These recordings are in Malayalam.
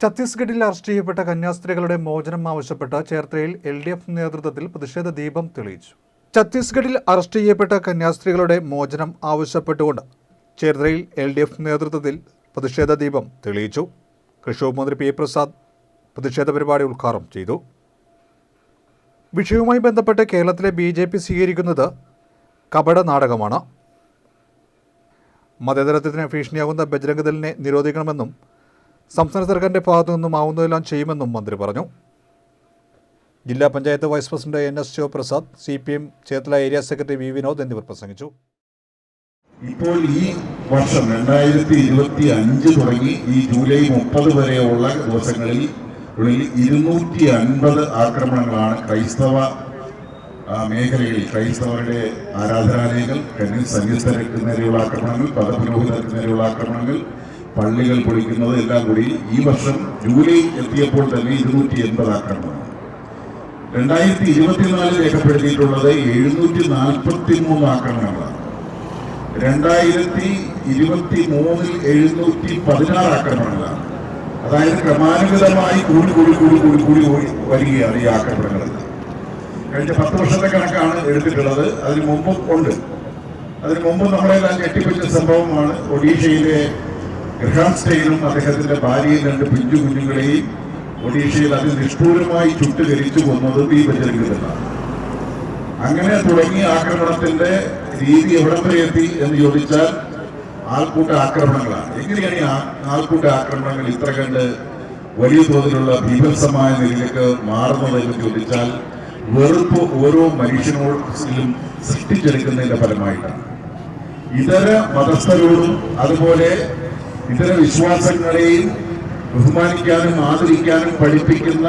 ഛത്തീസ്ഗഡിൽ അറസ്റ്റ് ചെയ്യപ്പെട്ട കന്യാസ്ത്രീകളുടെ മോചനം ആവശ്യപ്പെട്ട് ചേർത്തലയിൽ എൽ ഡി എഫ് നേതൃത്വത്തിൽ പ്രതിഷേധ ദീപം തെളിയിച്ചു. ഛത്തീസ്ഗഡിൽ അറസ്റ്റ് ചെയ്യപ്പെട്ട കന്യാസ്ത്രീകളുടെ മോചനം ആവശ്യപ്പെട്ടുകൊണ്ട് ചേർത്തലയിൽ എൽ ഡി എഫ് നേതൃത്വത്തിൽ പ്രതിഷേധ ദീപം തെളിയിച്ചു. കൃഷി മന്ത്രി പി പ്രസാദ് പ്രതിഷേധ പരിപാടി ഉദ്ഘാടനം ചെയ്തു. വിഷയവുമായി ബന്ധപ്പെട്ട് കേരളത്തിലെ ബി ജെ പി സ്വീകരിക്കുന്നത് കപട നാടകമാണ്. മതേതരത്വത്തിന് ഭീഷണിയാകുന്ന ബജരംഗ് ദളിനെ നിരോധിക്കണമെന്നും സംസ്ഥാന സർക്കാരിന്റെ ഭാഗത്തു നിന്നും ആവുന്നതെല്ലാം ചെയ്യുമെന്നും മന്ത്രി പറഞ്ഞു. ജില്ലാ panchayat vice president N S Sivaprasad C P M Cherthala area secretary V Vinod എന്നിവർ പ്രസംഗിച്ചു. ഇപ്പോൾ ഈ വർഷം രണ്ടായിരത്തി ഇരുപത്തി അഞ്ച് തുടങ്ങി ഈ ജൂലൈ മുപ്പത് വരെയുള്ള ദിവസങ്ങളിൽ ഇരുന്നൂറ്റി അൻപത് ആക്രമണങ്ങളാണ് ക്രൈസ്തവ മേഖലയിൽ ക്രൈസ്തവരുടെ ആരാധനാലയങ്ങൾ കന്നി സന്യസ്തർക്ക് നേരെയുള്ള ആക്രമണങ്ങൾ പദപുരോഹിതർക്ക് ആക്രമണങ്ങൾ പള്ളികൾ പൊളിക്കുന്നത് എല്ലാം കൂടി ഈ വർഷം ജൂലൈ എത്തിയപ്പോൾ തന്നെ ഇരുന്നൂറ്റി എൺപത് ആക്രമണങ്ങൾ രണ്ടായിരത്തി ഇരുപത്തിനാല് രേഖപ്പെടുത്തിയിട്ടുള്ളത് എഴുന്നൂറ്റി നാൽപ്പത്തി മൂന്ന് ആക്രമണങ്ങളാണ്. രണ്ടായിരത്തി ഇരുപത്തി മൂന്നിൽ എഴുന്നൂറ്റി പതിനാറ് ആക്രമണങ്ങളാണ്. അതായത് ക്രമാനുഗതമായി കൂടി കൂടി കൂടി കൂടി കൂടി കൂടി വരികയാണ് ഈ ആക്രമണങ്ങൾ കഴിഞ്ഞ പത്ത് വർഷത്തെ കണക്കാണ് എടുത്തിട്ടുള്ളത്. അതിന് മുമ്പും ഉണ്ട്. അതിന് മുമ്പ് നമ്മളെല്ലാം ഞെട്ടിപ്പിച്ച സംഭവമാണ് ഒഡീഷയിലെ ഗ്രഹാം സ്റ്റെയിനും അദ്ദേഹത്തിന്റെ ഭാര്യയും രണ്ട് പിഞ്ചു കുഞ്ഞുങ്ങളെയും ഒഡീഷയിൽ അതിൽ നിഷ്ഠൂരമായി ചുട്ടുകരിച്ചു ഈ ബജരംഗിലാണ് അങ്ങനെ തുടങ്ങിയ ആക്രമണത്തിന്റെ രീതി എവിടെ വരെ എത്തി എന്ന് ചോദിച്ചാൽ ആൾക്കൂട്ട ആക്രമണങ്ങളാണ്. എങ്ങനെയാണ് ഈ ആൾക്കൂട്ട ആക്രമണങ്ങൾ ഇത്ര കണ്ട് വലിയ തോതിലുള്ള ഭീഭത്സമായ നിലയിലേക്ക് മാറുന്നത് എന്ന് ചോദിച്ചാൽ വെറുപ്പ് ഓരോ മനുഷ്യനോടും സൃഷ്ടിച്ചെടുക്കുന്നതിന്റെ ഫലമായിട്ടാണ്. ഇതര മതസ്ഥരോടും അതുപോലെ ഇതര വിശ്വാസങ്ങളെയും ബഹുമാനിക്കാനും ആദരിക്കാനും പഠിപ്പിക്കുന്ന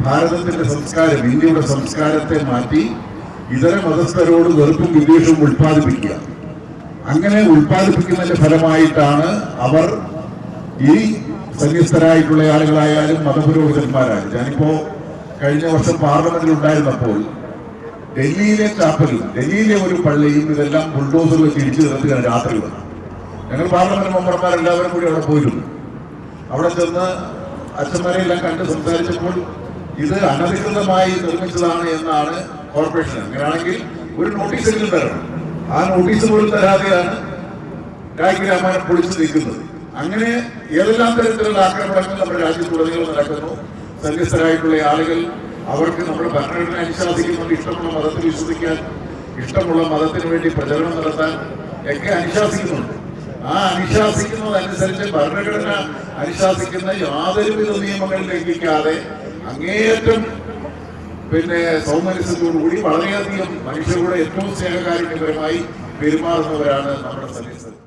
ഭാരതത്തിന്റെ സംസ്കാരം ഇന്ത്യയുടെ സംസ്കാരത്തെ മാറ്റി ഇതര മതസ്ഥരോട് വെറുപ്പും വിദ്വേഷവും ഉൽപ്പാദിപ്പിക്കുക. അങ്ങനെ ഉൽപ്പാദിപ്പിക്കുന്നതിന്റെ ഫലമായിട്ടാണ് അവർ ഈ സന്യസ്തരായിട്ടുള്ള ആളുകളായാലും മതപുരോഹിതന്മാരായാലും. ഞാനിപ്പോ കഴിഞ്ഞ വർഷം പാർലമെന്റിൽ ഉണ്ടായിരുന്നപ്പോൾ ഡൽഹിയിലെ ചാപ്പലും ഡൽഹിയിലെ ഒരു പള്ളിയും ഇതെല്ലാം ബുൾഡോസർ തിരിച്ചു നിർത്തുകയാണ് രാത്രി വന്ന് ഞങ്ങൾ പാർലമെന്റ് മെമ്പർമാർ എല്ലാവരും കൂടി അവിടെ പോയിരുന്നു. അവിടെ ചെന്ന് അച്ഛന്മാരെല്ലാം കണ്ട് സംസാരിച്ചപ്പോൾ ഇത് അനധികൃതമായി നിർമ്മിച്ചതാണ് എന്നാണ് കോർപ്പറേഷൻ അങ്ങനെയാണെങ്കിൽ ഒരു നോട്ടീസ് എങ്കിലും തരണം. ആ നോട്ടീസ് പോലും തരാതെയാണ് രാജ്യ രാമായണം പൊളിച്ചു നീക്കുന്നത്. അങ്ങനെ ഏതെല്ലാം തരത്തിലുള്ള ആക്രമണങ്ങൾ നമ്മുടെ രാജ്യത്തുടനീളം നടക്കുന്നു സന്യസ്തരായിട്ടുള്ള ആളുകൾ അവർക്ക് നമ്മുടെ ഭരണഘടന അനുശാസിക്കുന്നുണ്ട് ഇഷ്ടമുള്ള മതത്തിൽ വിശ്വസിക്കാൻ ഇഷ്ടമുള്ള മതത്തിന് വേണ്ടി പ്രചരണം നടത്താൻ ഒക്കെ അനുശാസിക്കുന്നുണ്ട് ആ അനുശാസിക്കുന്നതനുസരിച്ച് ഭരണഘടന അനുശാസിക്കുന്ന യാതൊരുവിധ നിയമങ്ങൾ ലംഘിക്കാതെ അങ്ങേയറ്റം പിന്നെ സൗമനസ്യത്തോടുകൂടി വളരെയധികം മനുഷ്യരുടെ ഏറ്റവും സ്നേഹകാരുണ്യപരമായി പെരുമാറുന്നവരാണ് നമ്മുടെ സന്യസ്തർ